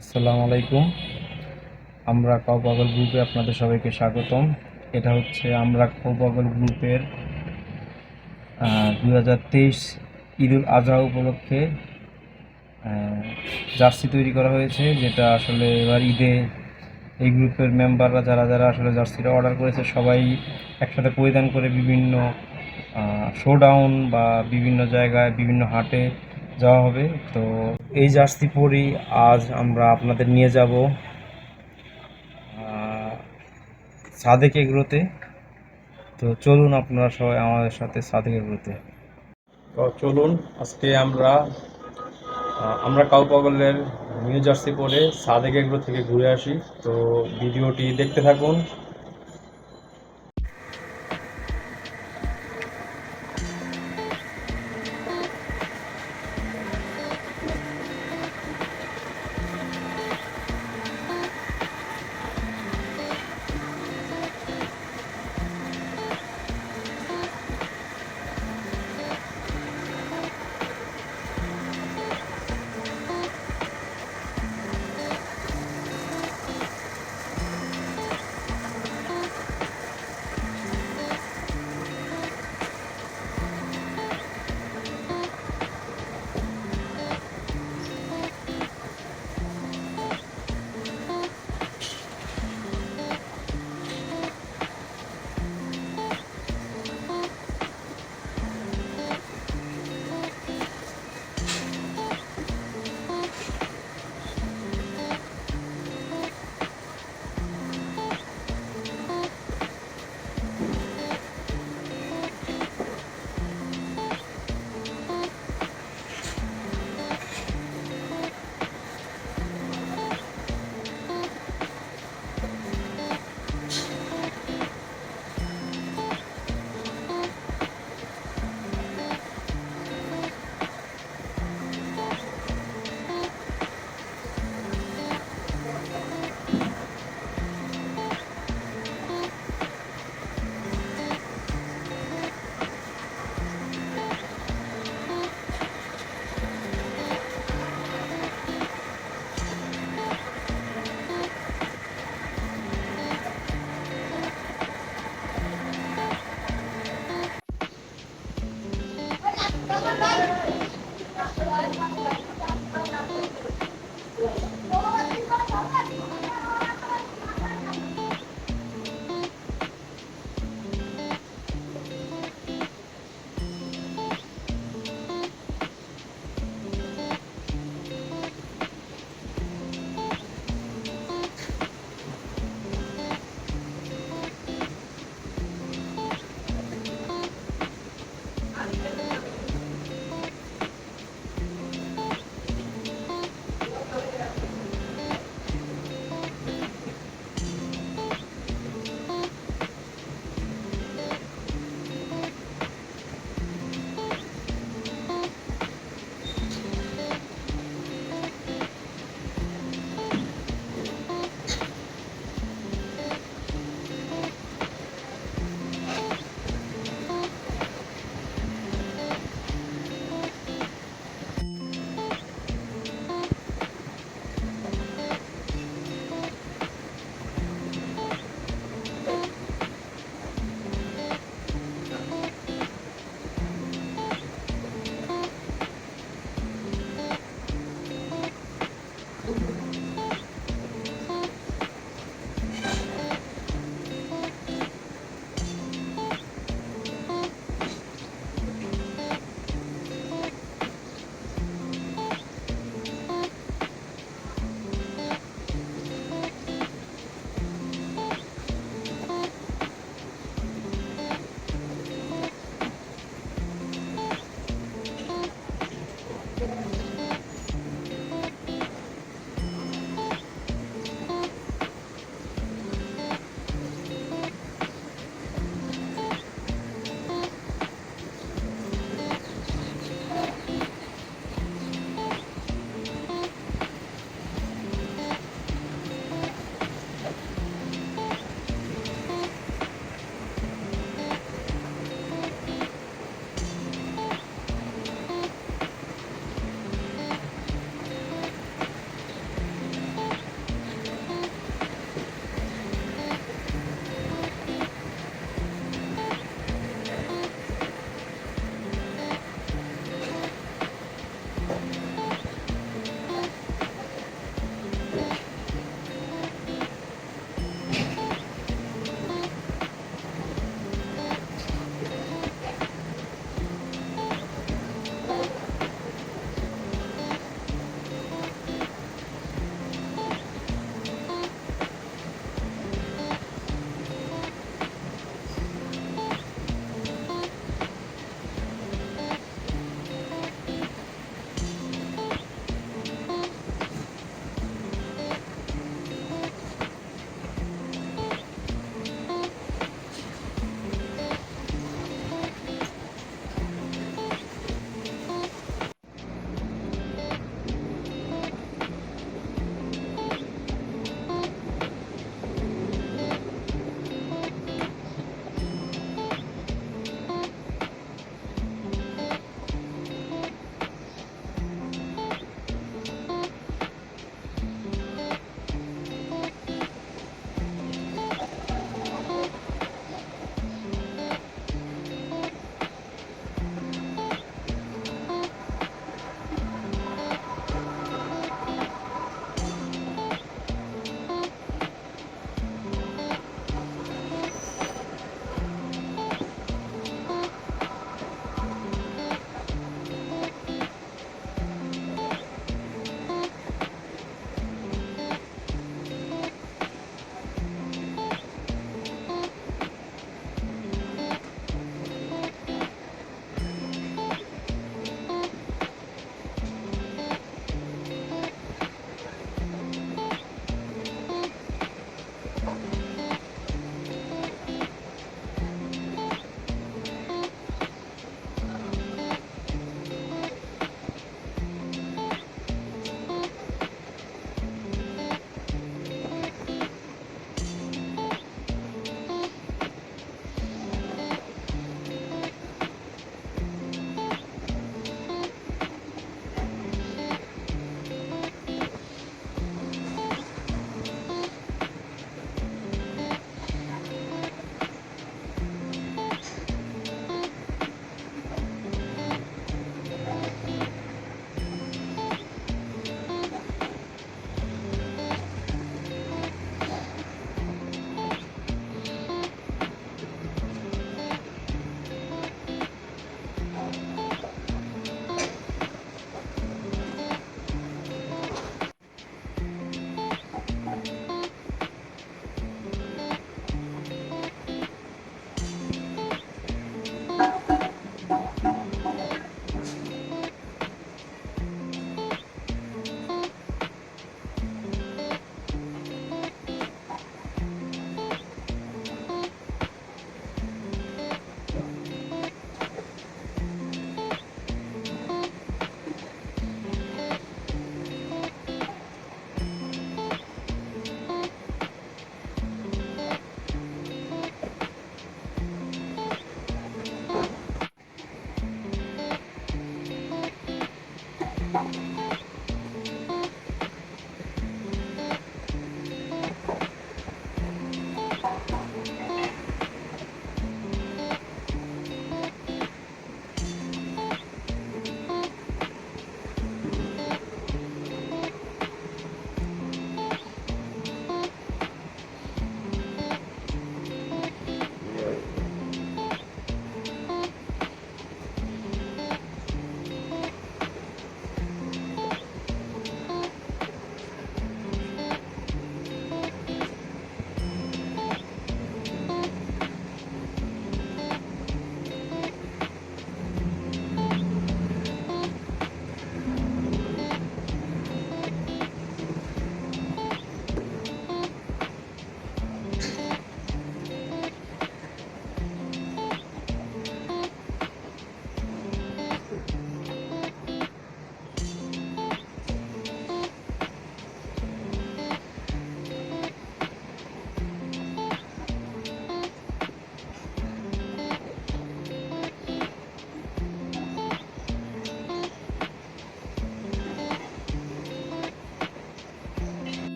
আসসালামু আলাইকুম। আমরা কৌপাগল গ্রুপে আপনাদের সবাইকে স্বাগতম। এটা হচ্ছে আমরা কৌপাগল গ্রুপের দু হাজার তেইশ ঈদুল আজহা উপলক্ষে জার্সি তৈরি করা হয়েছে, যেটা আসলে এবার ঈদে এই গ্রুপের মেম্বাররা যারা যারা আসলে জার্সিটা অর্ডার করেছে, সবাই একসাথে পরিধান করে বিভিন্ন শোডাউন বা বিভিন্ন জায়গায়, বিভিন্ন হাটে যাওয়া হবে। তো এই জার্সি পরি, আজ আমরা আপনাদের নিয়ে যাব সাদেক এগুলোতে। তো চলুন আপনারা সবাই আমাদের সাথে সাদেক এগুলোতে। তো চলুন, আজকে আমরা আমরা কাউপাগলের নিউ জার্সি পরে সাদেক এগুলো থেকে ঘুরে আসি। তো ভিডিওটি দেখতে থাকুন।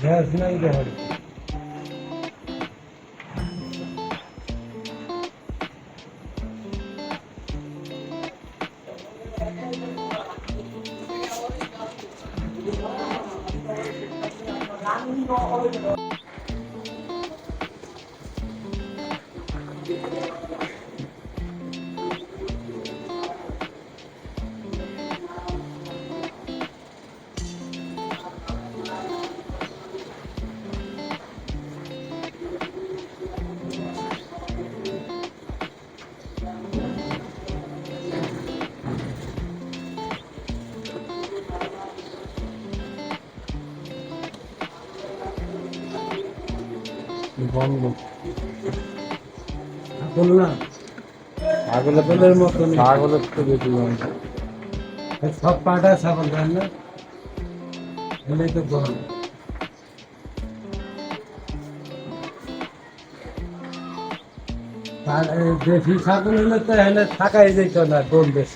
Yes, now you go ahead. ছাগলের মতন। ছাগলের তো বেশি সব পাটা ছাগল জান না এলে তো আর দেশি ছাগল হলে তো এখানে থাকাই যেত না কোন দেশ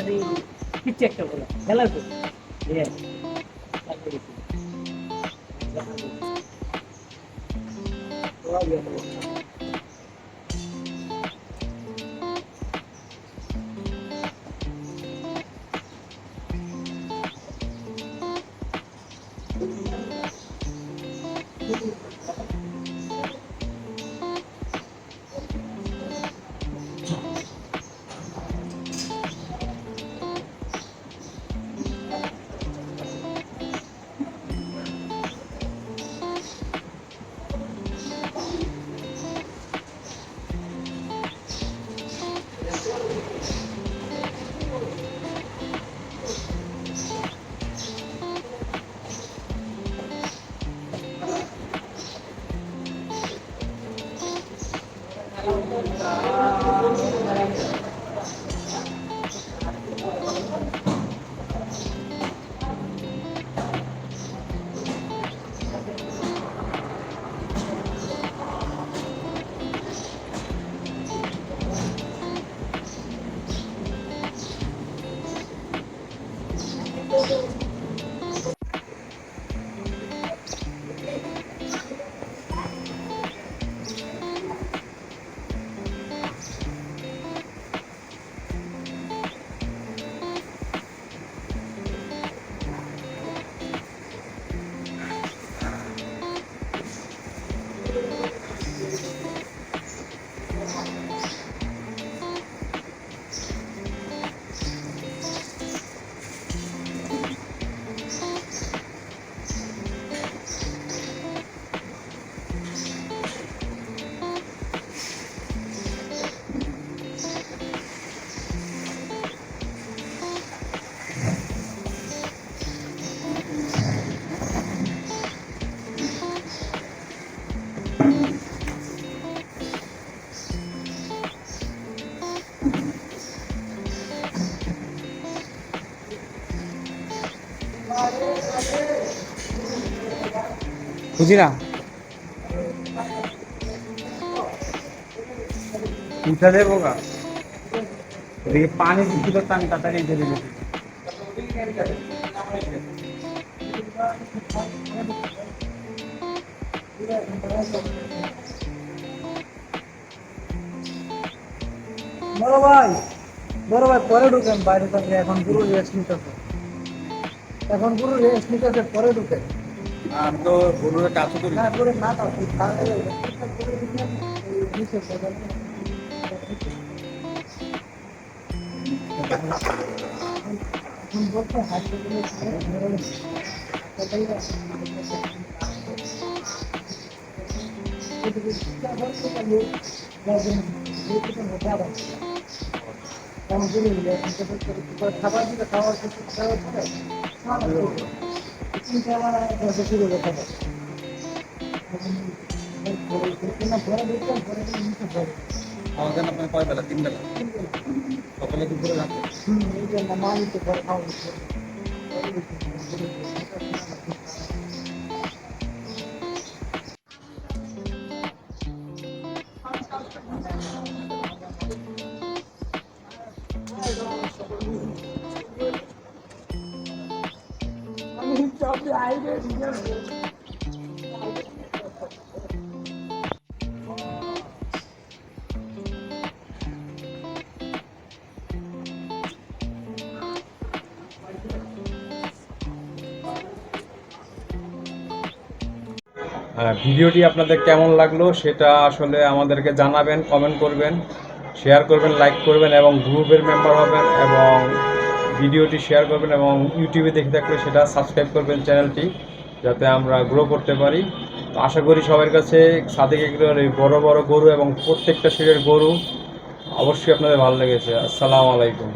দেশি পাটা পিচ্ছে একটা বলা। খেলার তো 多多。বুঝি না? উঠে দেবো গা ওদিকে পানি দিচ্ছিল তো তাড়াতাড়ি চলে গেছি বড় ভাই বড় ভাই, পরে ঢুকেন, বাইরে থাকলে। এখন পুরো রেস্ট নিতেছে। এখন পুরো রেস্ট নিতেছে, পরে ঢুকে আমি তো গরুর কাজ করি খাবার দিলে খাওয়ার খাওয়ার আমাদের আপনার কয় বেলা তিন বেলা সকালে দুপুরে রাখে ভিডিওটি আপনাদের কেমন লাগল সেটা আসলে আমাদেরকে জানাবেন কমেন্ট করবেন শেয়ার করবেন লাইক করবেন এবং গ্রুপের মেম্বার হবেন এবং ভিডিওটি শেয়ার করবেন এবং ইউটিউবে দেখে থাকলে সেটা সাবস্ক্রাইব করবেন চ্যানেলটি যাতে আমরা গ্রো করতে পারি। তো আশা করি সবার কাছে সাদেক এগুলোর এই বড় বড় গরু এবং প্রত্যেকটা শিরের গরু অবশ্যই আপনাদের ভালো লেগেছে। আসসালামু আলাইকুম।